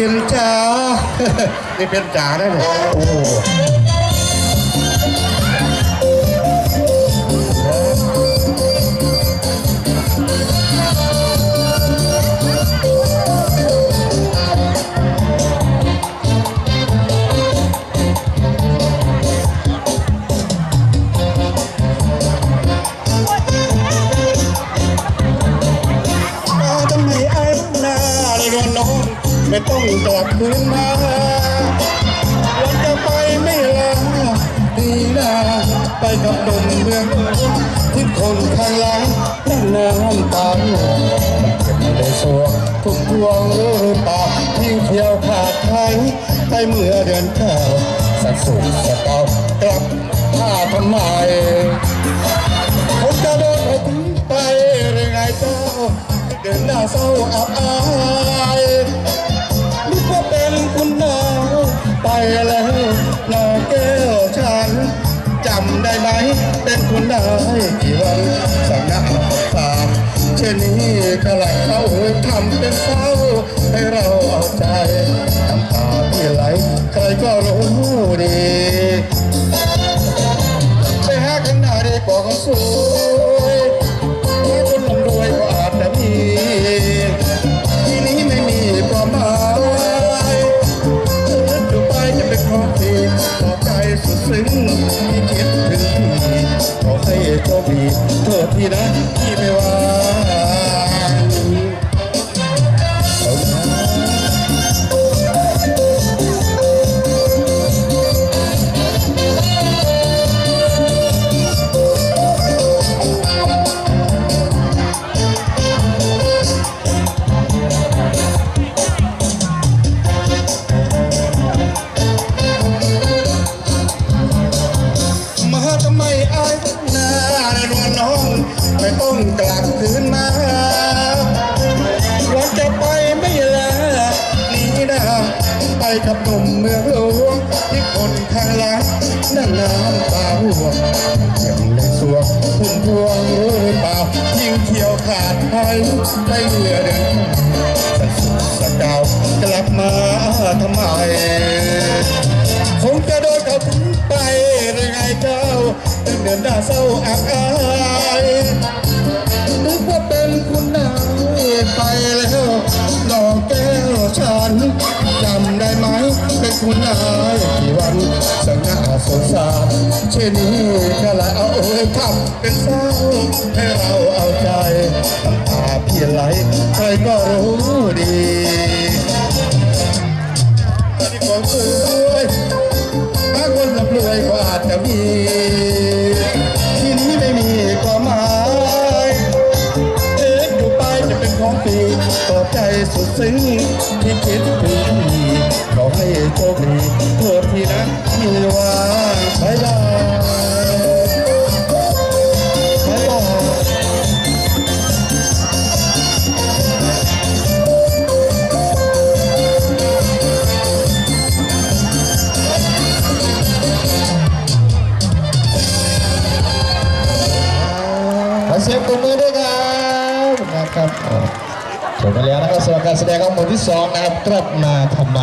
พียนจ๋า นี่เพียนจ๋าได้ไหมโอ้ ไม่ต้องกลับคืนมาวันจะไปไม่ลาดีนาไปกับหนุ่มเมืองที่คนข้างหลังนั่งน้ำตาไม่ได้สัวทุกดวงหรือปล่ายิ่งเที่ยวขาดไทยไปเมื่อเดือนเก้าสักสุดสะเกากลับมาทำไมผมจะโดนเขาทิ้งไปหรือไงเจ้าเดินหน้าเศร้าอับอาย แล้วน้องแก้วฉันจำได้ไหมเป็นคุณนายกี่วันสังหน้าตาเช่นนี้ก็ไหลเขาทำเป็นเศร้าให้เราเอาใจน้ำตาที่ไหลใครก็รู้ ให้โชคดีโทษทีนะที่ไม่ว่าเอา ไมไอ้หน้าในนวลน้องไม่ต้องกลับคืนมาวันจะไปไม่ลาหนีนาไปกับหนุ่มเมืองหลวงที่คนข้างหลังนั่นน้ำตาห่วงยังในสวงพุ่มพวงหรือเปล่ายิ่งเที่ยวขาดไปไปเหลือเดินสักสุดสักดาวกลับมาทำไมคงจะโดนเขาทิ้งไปหรือไงเจ้า เดินหน้าเศร้าอับอายนึกว่าเป็นคุณนายไปแล้วหลอกแก้วฉันจำได้ไหมเป็นคุณนายกี่วันสงหน้าสงสารเช่นนี้ก็ละเอาเอ้ยทำเป็นเศร้าให้เราเอาใจน้ำตาเพี่ไหลใครก็รู้ดีที่ของสวยถ้าคนร่ำรวยก็อาจะมี ป็นของฟรีต่อใจสุดซึ้งที่คิดถึงพี่ขอให้โชคดีโทษทีนะที่ว่าบายบายบายบายเสียงปรบมือด้วยครับนะครับ จบไปแล้วนะครับสำหรับการแสดงของหมวดที่สองนะครับกลับมาทำไม